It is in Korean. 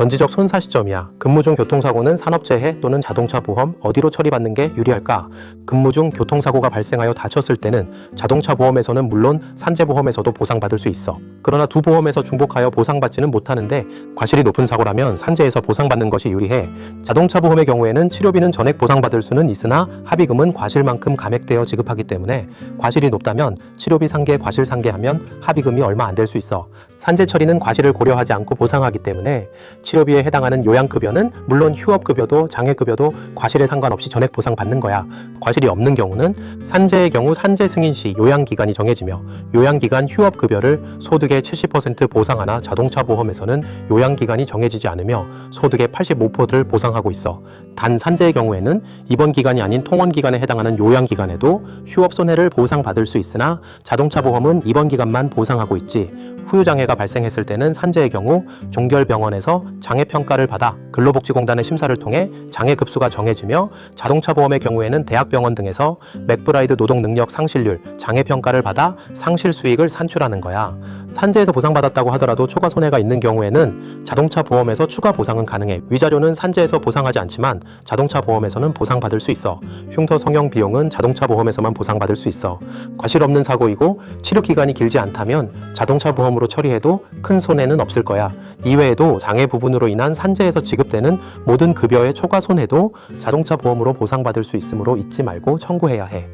전지적 손사 시점이야. 근무 중 교통사고는 산업재해 또는 자동차 보험 어디로 처리받는 게 유리할까? 근무 중 교통사고가 발생하여 다쳤을 때는 자동차 보험에서는 물론 산재보험에서도 보상받을 수 있어. 그러나 두 보험에서 중복하여 보상받지는 못하는데 과실이 높은 사고라면 산재에서 보상받는 것이 유리해. 자동차 보험의 경우에는 치료비는 전액 보상받을 수는 있으나 합의금은 과실만큼 감액되어 지급하기 때문에 과실이 높다면 치료비 상계, 과실 상계하면 합의금이 얼마 안 될 수 있어. 산재 처리는 과실을 고려하지 않고 보상하기 때문에 치료비에 해당하는 요양급여는 물론 휴업급여도 장애급여도 과실에 상관없이 전액 보상받는 거야. 과실이 없는 경우는 산재의 경우 산재 승인 시 요양기간이 정해지며 요양기간 휴업급여를 소득의 70% 보상하나 자동차 보험에서는 요양기간이 정해지지 않으며 소득의 85%를 보상하고 있어. 단 산재의 경우에는 입원 기간이 아닌 통원 기간에 해당하는 요양 기간에도 휴업 손해를 보상받을 수 있으나 자동차 보험은 입원 기간만 보상하고 있지. 후유 장애가 발생했을 때는 산재의 경우 종결병원에서 장애 평가를 받아 근로복지공단의 심사를 통해 장애 급수가 정해지며 자동차 보험의 경우에는 대학병원 등에서 맥브라이드 노동 능력 상실률 장애 평가를 받아 상실 수익을 산출하는 거야. 산재에서 보상받았다고 하더라도 초과 손해가 있는 경우에는 자동차 보험에서 추가 보상은 가능해. 위자료는 산재에서 보상하지 않지만 자동차 보험에서는 보상받을 수 있어. 흉터 성형 비용은 자동차 보험에서만 보상받을 수 있어. 과실 없는 사고이고 치료 기간이 길지 않다면 자동차 보험 으로 처리해도 큰 손해는 없을 거야. 이외에도 장애 부분으로 인한 산재에서 지급되는 모든 급여의 초과 손해도 자동차 보험으로 보상받을 수 있으므로 잊지 말고 청구해야 해.